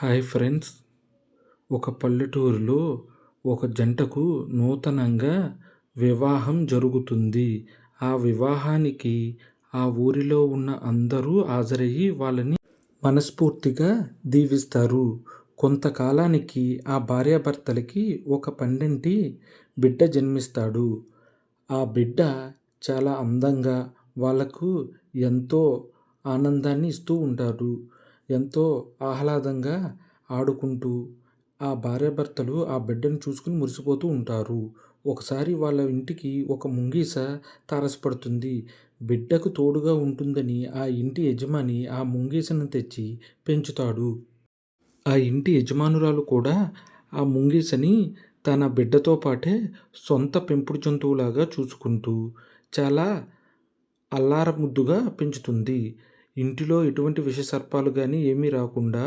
Hi friends. ఒక పల్లెటూరులో ఒక జంటకు నూతనంగా వివాహం జరుగుతుంది. ఆ వివాహానికి ఆ ఊరిలో ఉన్న అందరూ హాజరయ్యి వాళ్ళని మనస్ఫూర్తిగా దీవిస్తారు. కొంతకాలానికి ఆ భార్యాభర్తలకి ఒక పండింటి బిడ్డ జన్మిస్తాడు. ఆ బిడ్డ చాలా అందంగా వాళ్ళకు ఎంతో ఆనందాన్ని ఇస్తూ ఉంటాడు ఎంతో ఆహ్లాదంగా ఆడుకుంటూ ఆ భార్యాభర్తలు ఆ బిడ్డను చూసుకుని మురిసిపోతూ ఉంటారు. ఒకసారి వాళ్ళ ఇంటికి ఒక ముంగీస తారసపడుతుంది. బిడ్డకు తోడుగా ఉంటుందని ఆ ఇంటి యజమాని ఆ ముంగీసను తెచ్చి పెంచుతాడు. ఆ ఇంటి యజమానురాలు కూడా ఆ ముంగీసని తన బిడ్డతో పాటే సొంత పెంపుడు జంతువులాగా చూసుకుంటూ చాలా అల్లారముద్దుగా పెంచుతుంది. ఇంటిలో ఎటువంటి విషసర్పాలు కానీ ఏమీ రాకుండా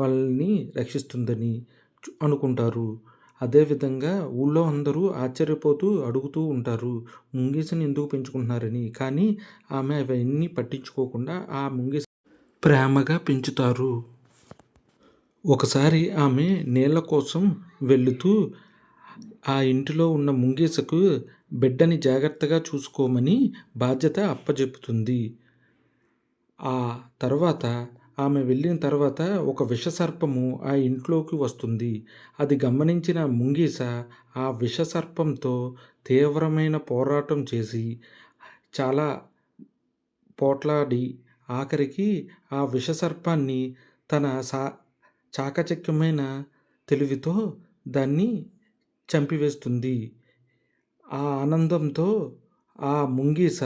వాళ్ళని రక్షిస్తుందని అనుకుంటారు. అదేవిధంగా ఊళ్ళో అందరూ ఆశ్చర్యపోతూ అడుగుతూ ఉంటారు ముంగీసని ఎందుకు పెంచుకుంటున్నారని. కానీ ఆమె అవన్నీ పట్టించుకోకుండా ఆ ముంగీస ప్రేమగా పెంచుతారు. ఒకసారి ఆమె నీళ్ళ కోసం వెళుతూ ఆ ఇంటిలో ఉన్న ముంగీసకు బిడ్డని జాగ్రత్తగా చూసుకోమని బాధ్యత అప్పజెపుతుంది ఆ తర్వాత ఆమె వెళ్ళిన తర్వాత ఒక విషసర్పము ఆ ఇంట్లోకి వస్తుంది. అది గమనించిన ముంగీస ఆ విషసర్పంతో తీవ్రమైన పోరాటం చేసి చాలా పోట్లాడి ఆఖరికి ఆ విషసర్పాన్ని తన సా చాకచక్యమైన తెలివితో దాన్ని చంపివేస్తుంది. ఆ ఆనందంతో ఆ ముంగీస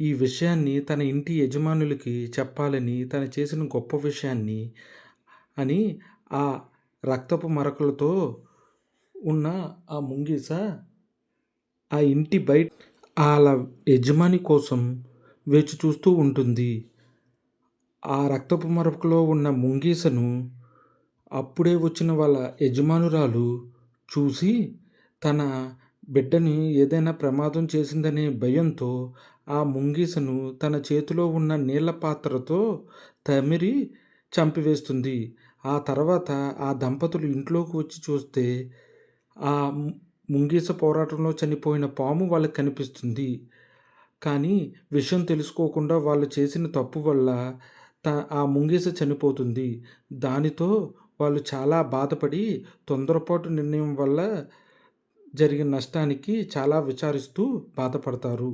ఈ విషయాన్ని తన ఇంటి యజమానులకి చెప్పాలని తను చేసిన గొప్ప విషయాన్ని అని ఆ రక్తపు మరకలతో ఉన్న ఆ ముంగీస ఆ ఇంటి బయట వాళ్ళ యజమాని కోసం వేచి చూస్తూ ఉంటుంది. ఆ రక్తపు మరపులో ఉన్న ముంగీసను అప్పుడే వచ్చిన వాళ్ళ యజమానురాలు చూసి తన బిడ్డని ఏదైనా ప్రమాదం చేసిందనే భయంతో ఆ ముంగీసను తన చేతిలో ఉన్న నీళ్ళ పాత్రతో తమిరి చంపివేస్తుంది. ఆ తర్వాత ఆ దంపతులు ఇంట్లోకి వచ్చి చూస్తే ఆ ముంగీస పోరాటంలో చనిపోయిన పాము వాళ్ళకి కనిపిస్తుంది. కానీ విషయం తెలుసుకోకుండా వాళ్ళు చేసిన తప్పు వల్ల త ఆ ముంగీస చనిపోతుంది. దానితో వాళ్ళు చాలా బాధపడి తొందరపాటు నిర్ణయం వల్ల జరిగిన నష్టానికి చాలా విచారిస్తూ బాధపడతారు.